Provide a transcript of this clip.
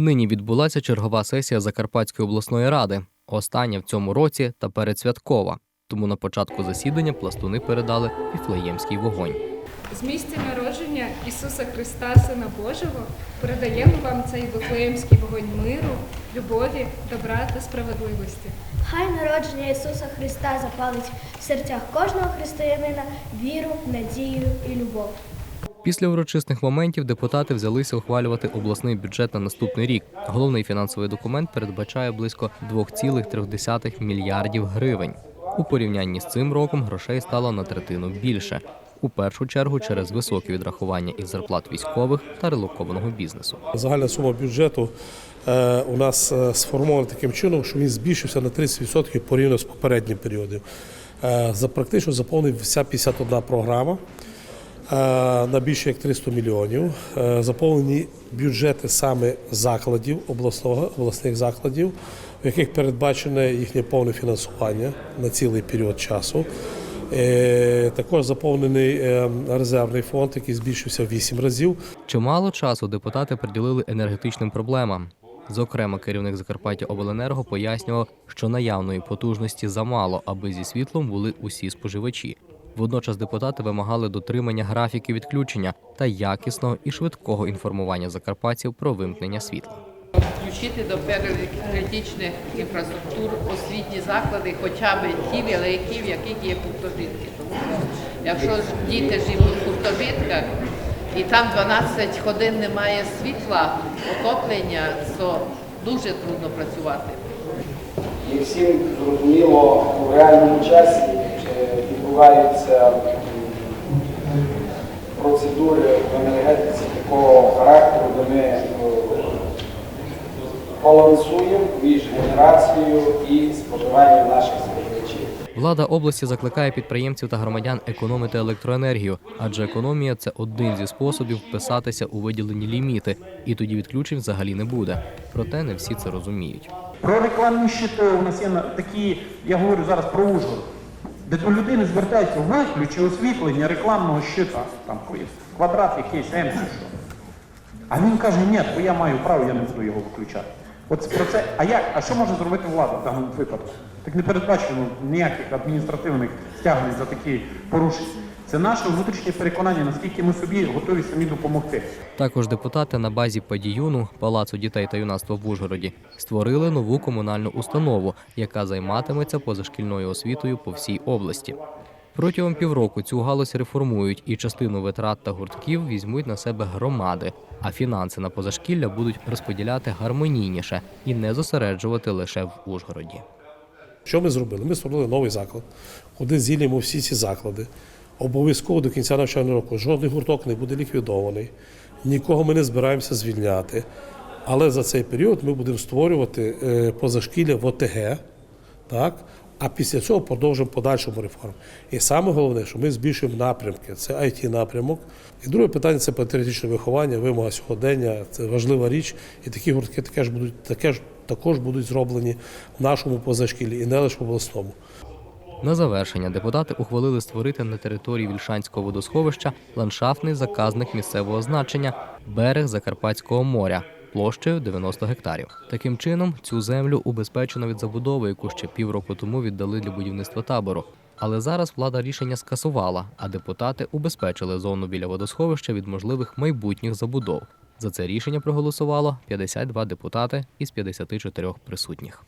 Нині відбулася чергова сесія Закарпатської обласної ради, остання в цьому році та передсвяткова. Тому на початку засідання пластуни передали Віфлеємський вогонь. З місця народження Ісуса Христа, Сина Божого, передаємо вам цей вифлеємський вогонь миру, любові, добра та справедливості. Хай народження Ісуса Христа запалить в серцях кожного християнина віру, надію і любов. Після урочисних моментів депутати взялися ухвалювати обласний бюджет на наступний рік. Головний фінансовий документ передбачає близько 2,3 мільярдів гривень. У порівнянні з цим роком грошей стало на третину більше. У першу чергу через високі відрахування із зарплат військових та релокованого бізнесу. Загальна сума бюджету е, у нас е, сформована таким чином, що він збільшився на 30% порівняно з попереднім періодом. Е, За практично заповнив вся 51 програма на більше як 300 мільйонів. Е, Заповнені бюджети саме закладів обласного обласних закладів, в яких передбачене їхнє повне фінансування на цілий період часу. Е, Також заповнений е, резервний фонд, який збільшився в 8 разів. Чимало часу депутати приділили енергетичним проблемам. Зокрема, керівник Закарпаття Обленерго пояснював, що наявної потужності замало, аби зі світлом були усі споживачі. Водночас депутати вимагали дотримання графіків відключення та якісного і швидкого інформування закарпатців про вимкнення світла. включити до переліку критичних інфраструктур освітні заклади, хоча б ті великі, в яких є гуртожитки. Тому якщо діти живуть в гуртожитках і там 12 годин немає світла, отоплення, то дуже трудно працювати. І всім зрозуміло у реальному часі відбуваються процедури в енергетиці такого характеру, де ми е, балансуємо між генерацією і споживанням наших споживачів. Влада області закликає підприємців та громадян економити електроенергію, адже економія це один зі способів вписатися у виділені ліміти, і тоді відключень взагалі не буде. Проте не всі це розуміють. Про рекламні щити у нас є такі, я говорю зараз про Ужгород, де до людини звертається звертаються чи освітлення рекламного щита, там квадрат якийсь, М що. А він каже, ні, бо я маю право, я не буду його виключати. От про це, а як, а що може зробити влада в даному випадку? Так не передбачено ніяких адміністративних стягнень за такі порушення. Це наше внутрішнє переконання, наскільки ми собі готові самі допомогти. Також депутати на базі Падіюну Палацу дітей та юнацтва в Ужгороді створили нову комунальну установу, яка займатиметься позашкільною освітою по всій області. Протягом півроку цю галузь реформують і частину витрат та гуртків візьмуть на себе громади, а фінанси на позашкілля будуть розподіляти гармонійніше і не зосереджувати лише в Ужгороді. Що ми зробили? Ми створили новий заклад, куди зілємо всі ці заклади. Обов'язково до кінця навчального року жодний гурток не буде ліквідований, нікого ми не збираємося звільняти. Але за цей період ми будемо створювати е, позашкілля в ОТГ, так? а після цього продовжимо подальшому реформу. І саме головне, що ми збільшуємо напрямки. Це it напрямок. І друге питання це патріотичне виховання, вимога сьогодення. Це важлива річ. І такі гуртки таке будуть, також будуть зроблені в нашому позашкіллі і не лише в обласному. На завершення депутати ухвалили створити на території Вільшанського водосховища ландшафтний заказник місцевого значення берег Закарпатського моря площею 90 гектарів. Таким чином, цю землю убезпечено від забудови, яку ще півроку тому віддали для будівництва табору. Але зараз влада рішення скасувала, а депутати убезпечили зону біля водосховища від можливих майбутніх забудов. За це рішення проголосувало 52 депутати із 54 присутніх.